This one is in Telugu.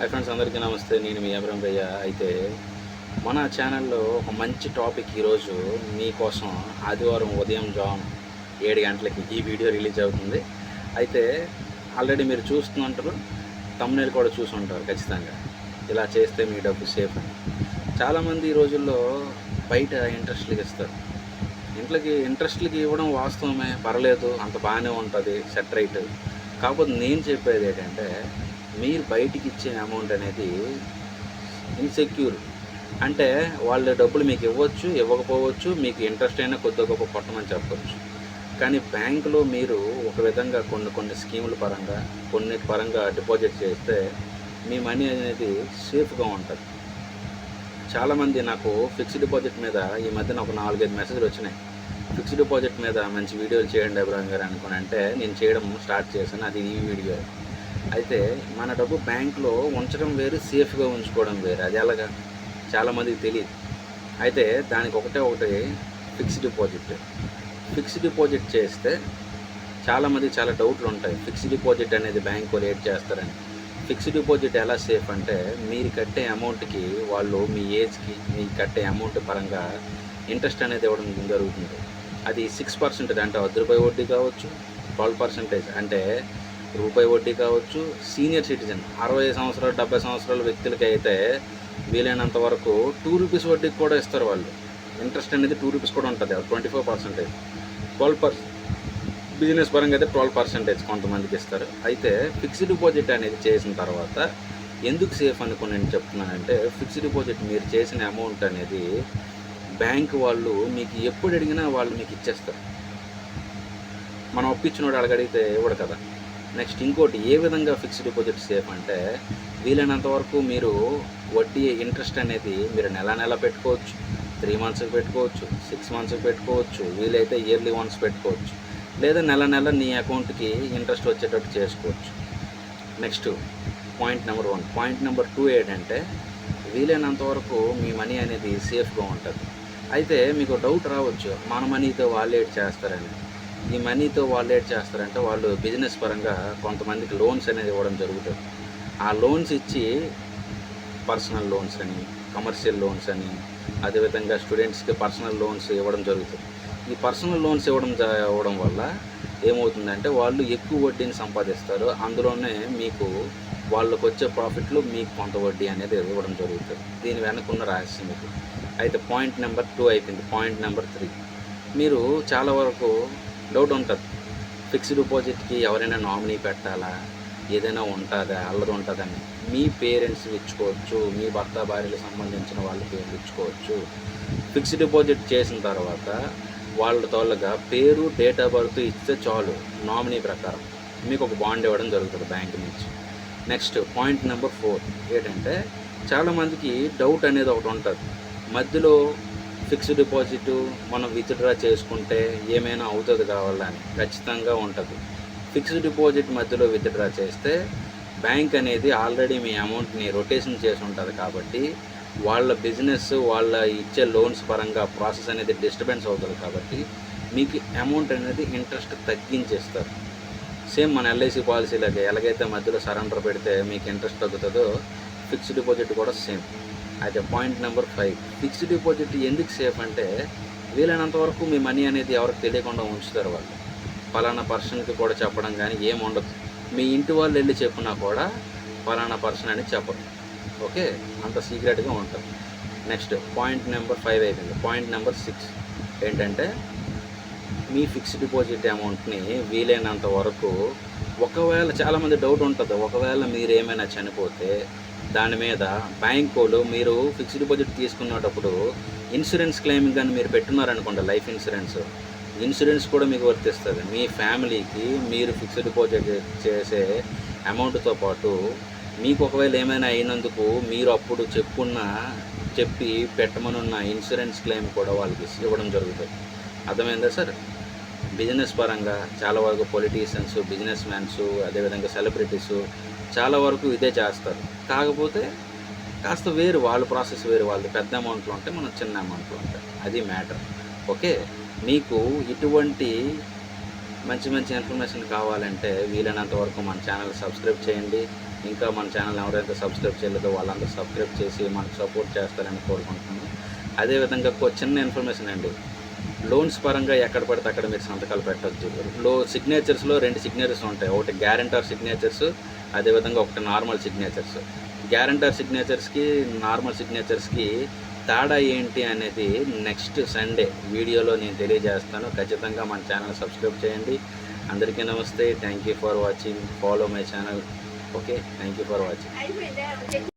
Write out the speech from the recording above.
హై ఫ్రెండ్స్ అందరికీ నమస్తే. నేను మీ అబ్రం భయ్య. అయితే మన ఛానల్లో ఒక మంచి టాపిక్ ఈరోజు మీకోసం ఆదివారం ఉదయం జామ్ ఏడు గంటలకి ఈ వీడియో రిలీజ్ అవుతుంది. అయితే ఆల్రెడీ మీరు చూస్తుంటారు తమ్నేలు కూడా చూసి ఉంటారు ఖచ్చితంగా. ఇలా చేస్తే మీ డబ్బు సేఫ్ అని. చాలామంది ఈ రోజుల్లో బయట ఇంట్రెస్ట్లకి ఇస్తారు. ఇంట్లోకి ఇంట్రెస్ట్లకి ఇవ్వడం వాస్తవమే పర్లేదు అంత బాగానే ఉంటుంది సెట్ రైట్ కాకపోతే నేను చెప్పేది ఏంటంటే మీరు బయటికి ఇచ్చే అమౌంట్ అనేది ఇన్సెక్యూర్ అంటే వాళ్ళ డబ్బులు మీకు ఇవ్వచ్చు ఇవ్వకపోవచ్చు మీకు ఇంట్రెస్ట్ అయినా కొద్ది గొప్ప కొట్టమని చెప్పవచ్చు కానీ బ్యాంకులో మీరు ఒక విధంగా కొన్ని కొన్ని స్కీముల పరంగా కొన్ని పరంగా డిపాజిట్ చేస్తే మీ మనీ అనేది సేఫ్గా ఉంటుంది. చాలామంది నాకు ఫిక్స్డ్ డిపాజిట్ మీద ఈ మధ్యన ఒక నాలుగైదు మెసేజ్లు వచ్చినాయి. ఫిక్స్డ్ డిపాజిట్ మీద మంచి వీడియోలు చేయండి అభిరామ్ గారు అనుకుని అంటే నేను చేయడం స్టార్ట్ చేశాను. అది ఈ వీడియో అయితే మన డబ్బు బ్యాంకులో ఉంచడం వేరు సేఫ్గా ఉంచుకోవడం వేరు. అది ఎలాగా? చాలామందికి తెలియదు అయితే దానికి ఒకటే ఒకటి ఫిక్స్డ్ డిపాజిట్. ఫిక్స్డ్ డిపాజిట్ చేస్తే చాలామందికి చాలా డౌట్లు ఉంటాయి. ఫిక్స్డ్ డిపాజిట్ అనేది బ్యాంకు రేట్ చేస్తారని. ఫిక్స్డ్ డిపాజిట్ ఎలా సేఫ్ అంటే మీరు కట్టే అమౌంట్కి వాళ్ళు మీ ఏజ్కి మీకు కట్టే అమౌంట్ పరంగా ఇంట్రెస్ట్ అనేది ఇవ్వడం జరుగుతుంది. అది సిక్స్ పర్సెంటేజ్ అంటే వద్ద రూపాయి వడ్డీ కావచ్చు ట్వెల్వ్ పర్సెంటేజ్ అంటే రూపాయి వడ్డీ కావచ్చు సీనియర్ సిటిజన్ అరవై సంవత్సరాలు డెబ్బై సంవత్సరాల వ్యక్తులకి అయితే వీలైనంత వరకు టూ రూపీస్ వడ్డీకి కూడా ఇస్తారు వాళ్ళు. ఇంట్రెస్ట్ అనేది టూ రూపీస్ కూడా ఉంటుంది twenty four percentage. Twelve percent business పరంగా అయితే ట్వెల్వ్ పర్సెంటేజ్ కొంతమందికి ఇస్తారు. అయితే ఫిక్స్డ్ డిపాజిట్ అనేది చేసిన తర్వాత ఎందుకు సేఫ్ అనుకుని నేను చెప్తున్నానంటే ఫిక్స్డ్ డిపాజిట్ మీరు చేసిన అమౌంట్ అనేది బ్యాంక్ వాళ్ళు మీకు ఎప్పుడు అడిగినా వాళ్ళు మీకు ఇచ్చేస్తారు. మనం అప్పించినోడు అడగడిగితే ఇవ్వడు కదా. నెక్స్ట్ ఇంకోటి ఏ విధంగా ఫిక్స్డ్ డిపాజిట్ సేఫ్ అంటే వీలైనంత వరకు మీరు వడ్డీ ఇంట్రెస్ట్ అనేది మీరు నెల నెల పెట్టుకోవచ్చు త్రీ మంత్స్కి పెట్టుకోవచ్చు సిక్స్ మంత్స్కి పెట్టుకోవచ్చు వీలైతే ఇయర్లీ వన్స్ పెట్టుకోవచ్చు లేదా నెల నెల నీ అకౌంట్కి ఇంట్రెస్ట్ వచ్చేటట్టు చేసుకోవచ్చు. Next point number one. Point number two ఏంటంటే వీలైనంత వరకు మీ మనీ అనేది సేఫ్గా ఉంటుంది. అయితే మీకు డౌట్ రావచ్చు మన మనీతో వాళ్ళు ఏడ్ చేస్తారని. ఈ మనీతో వాళ్ళు ఏం చేస్తారంటే వాళ్ళు బిజినెస్ పరంగా కొంతమందికి లోన్స్ అనేది ఇవ్వడం జరుగుతుంది. ఆ లోన్స్ ఇచ్చి పర్సనల్ లోన్స్ అని కమర్షియల్ లోన్స్ అని అదేవిధంగా స్టూడెంట్స్కి పర్సనల్ లోన్స్ ఇవ్వడం జరుగుతుంది. ఈ పర్సనల్ లోన్స్ ఇవ్వడం ఇవ్వడం వల్ల ఏమవుతుందంటే వాళ్ళు ఎక్కువ వడ్డీని సంపాదిస్తారు. అందులోనే మీకు వాళ్ళకు వచ్చే ప్రాఫిట్లు మీకు కొంత వడ్డీ అనేది ఇవ్వడం జరుగుతుంది. దీని వెనకున్న రహస్యం ఇది. అయితే పాయింట్ నెంబర్ టూ అయిపోయింది. Point number three. మీరు చాలా వరకు డౌట్ ఉంటుంది. ఫిక్స్డ్ డిపాజిట్కి ఎవరైనా నామినీ పెట్టాలా? ఏదైనా ఉంటుందా? అల్లరి ఉంటుందని. మీ పేరెంట్స్ ఇచ్చుకోవచ్చు. మీ భర్త భార్యలకు సంబంధించిన వాళ్ళ పేర్లు ఇచ్చుకోవచ్చు. ఫిక్స్డ్ డిపాజిట్ చేసిన తర్వాత వాళ్ళ తోళ్ళగా పేరు డేట్ ఆఫ్ బర్త్ ఇస్తే చాలు. నామినీ ప్రకారం మీకు ఒక బాండ్ ఇవ్వడం జరుగుతుంది బ్యాంక్ నుంచి. నెక్స్ట్ పాయింట్ నెంబర్ ఫోర్ ఏంటంటే చాలామందికి డౌట్ అనేది ఒకటి ఉంటుంది. మధ్యలో ఫిక్స్డ్ డిపాజిట్ మనం విత్డ్రా చేసుకుంటే ఏమైనా అవుతుంది కావాలని ఖచ్చితంగా ఉంటుంది. ఫిక్స్డ్ డిపాజిట్ మధ్యలో విత్డ్రా చేస్తే బ్యాంక్ అనేది ఆల్రెడీ మీ అమౌంట్ని రొటేషన్ చేసి ఉంటుంది కాబట్టి వాళ్ళ బిజినెస్ వాళ్ళ ఇచ్చే లోన్స్ పరంగా ప్రాసెస్ అనేది డిస్టర్బెన్స్ అవుతుంది కాబట్టి మీకు అమౌంట్ అనేది ఇంట్రెస్ట్ తగ్గించేస్తారు. సేమ్ మన ఎల్ఐసి పాలసీలకి ఎలాగైతే మధ్యలో సరెండర్ పెడితే మీకు ఇంట్రెస్ట్ తగ్గుతుందో ఫిక్స్డ్ డిపాజిట్ కూడా సేమ్. అయితే point number five fixed deposit ఎందుకు సేఫ్ అంటే వీలైనంత వరకు మీ మనీ అనేది ఎవరికి తెలియకుండా ఉంచుతారు వాళ్ళు. ఫలానా పర్సన్కి కూడా చెప్పడం కానీ ఏం ఉండదు. మీ ఇంటి వాళ్ళు వెళ్ళి చెప్పినా కూడా ఫలానా పర్సన్ అని చెప్పరు. ఓకే అంత సీక్రెట్గా ఉంటుంది నెక్స్ట్ పాయింట్ నెంబర్ ఫైవ్ అయిపోయింది. పాయింట్ నెంబర్ సిక్స్ ఏంటంటే మీ ఫిక్స్డ్ డిపాజిట్ అమౌంట్ని వీలైనంత వరకు ఒకవేళ చాలామంది డౌట్ ఉంటుంది. ఒకవేళ మీరు ఏమైనా చనిపోతే దాని మీద బ్యాంకోలు మీరు ఫిక్స్డ్ డిపాజిట్ తీసుకున్నప్పుడు ఇన్సూరెన్స్ క్లెయిమింగ్ కానీ మీరు పెట్టున్నారనుకోండి లైఫ్ ఇన్సూరెన్స్. ఇన్సూరెన్స్ కూడా మీకు వర్తిస్తుంది. మీ ఫ్యామిలీకి మీరు ఫిక్స్డ్ డిపాజిట్ చేసే అమౌంట్తో పాటు మీకు ఒకవేళ ఏమైనా అయినందుకు మీరు అప్పుడు చెప్పున్న చెప్పి పెట్టమనున్న ఇన్సూరెన్స్ క్లెయిమ్ కూడా వాళ్ళకి ఇవ్వడం జరుగుతుంది. అర్థమైందా సార్? బిజినెస్ పరంగా చాలా వరకు పొలిటీషియన్స్ బిజినెస్ మ్యాన్స్ అదేవిధంగా సెలబ్రిటీసు చాలా వరకు ఇదే చేస్తారు. కాకపోతే కాస్త వేరు వాళ్ళ ప్రాసెస్ వేరు వాళ్ళది పెద్ద అమౌంట్లో ఉంటే మనం చిన్న అమౌంట్లో ఉంటాయి అది మ్యాటర్ ఓకే మీకు ఇటువంటి మంచి మంచి ఇన్ఫర్మేషన్ కావాలంటే వీలైనంత వరకు మన ఛానల్ సబ్స్క్రైబ్ చేయండి. ఇంకా మన ఛానల్ ఎవరైతే సబ్స్క్రైబ్ చేయలేదో వాళ్ళందరూ సబ్స్క్రైబ్ చేసి మనకు సపోర్ట్ చేస్తారని కోరుకుంటున్నాను. అదేవిధంగా ఒక చిన్న ఇన్ఫర్మేషన్ అండి. లోన్స్ పరంగా ఎక్కడ పడితే అక్కడ మీరు సంతకాలు పెట్టచ్చు లో సిగ్నేచర్స్లో రెండు సిగ్నేచర్స్ ఉంటాయి. ఒకటి గ్యారంటర్ సిగ్నేచర్స్ అదేవిధంగా ఒకటి నార్మల్ సిగ్నేచర్స్ గ్యారంటర్ సిగ్నేచర్స్కి నార్మల్ సిగ్నేచర్స్కి తేడా ఏంటి అనేది నెక్స్ట్ సండే వీడియోలో నేను తెలియజేస్తాను. ఖచ్చితంగా మన ఛానల్ సబ్స్క్రైబ్ చేయండి. అందరికీ నమస్తే. Thank you for watching follow my channel okay thank you for watching